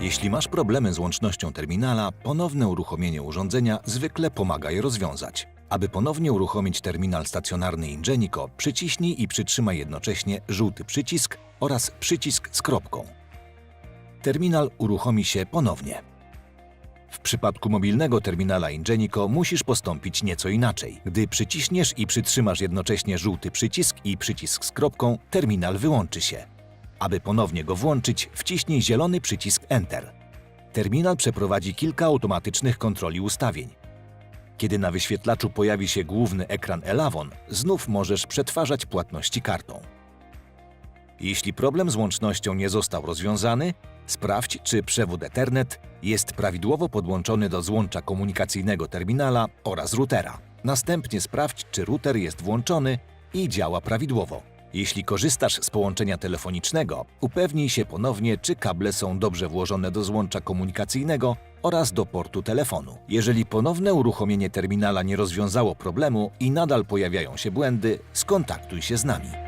Jeśli masz problemy z łącznością terminala, ponowne uruchomienie urządzenia zwykle pomaga je rozwiązać. Aby ponownie uruchomić terminal stacjonarny Ingenico, przyciśnij i przytrzymaj jednocześnie żółty przycisk oraz przycisk z kropką. Terminal uruchomi się ponownie. W przypadku mobilnego terminala Ingenico musisz postąpić nieco inaczej. Gdy przyciśniesz i przytrzymasz jednocześnie żółty przycisk i przycisk z kropką, terminal wyłączy się. Aby ponownie go włączyć, wciśnij zielony przycisk Enter. Terminal przeprowadzi kilka automatycznych kontroli ustawień. Kiedy na wyświetlaczu pojawi się główny ekran Elavon, znów możesz przetwarzać płatności kartą. Jeśli problem z łącznością nie został rozwiązany, sprawdź, czy przewód Ethernet jest prawidłowo podłączony do złącza komunikacyjnego terminala oraz routera. Następnie sprawdź, czy router jest włączony i działa prawidłowo. Jeśli korzystasz z połączenia telefonicznego, upewnij się ponownie, czy kable są dobrze włożone do złącza komunikacyjnego oraz do portu telefonu. Jeżeli ponowne uruchomienie terminala nie rozwiązało problemu i nadal pojawiają się błędy, skontaktuj się z nami.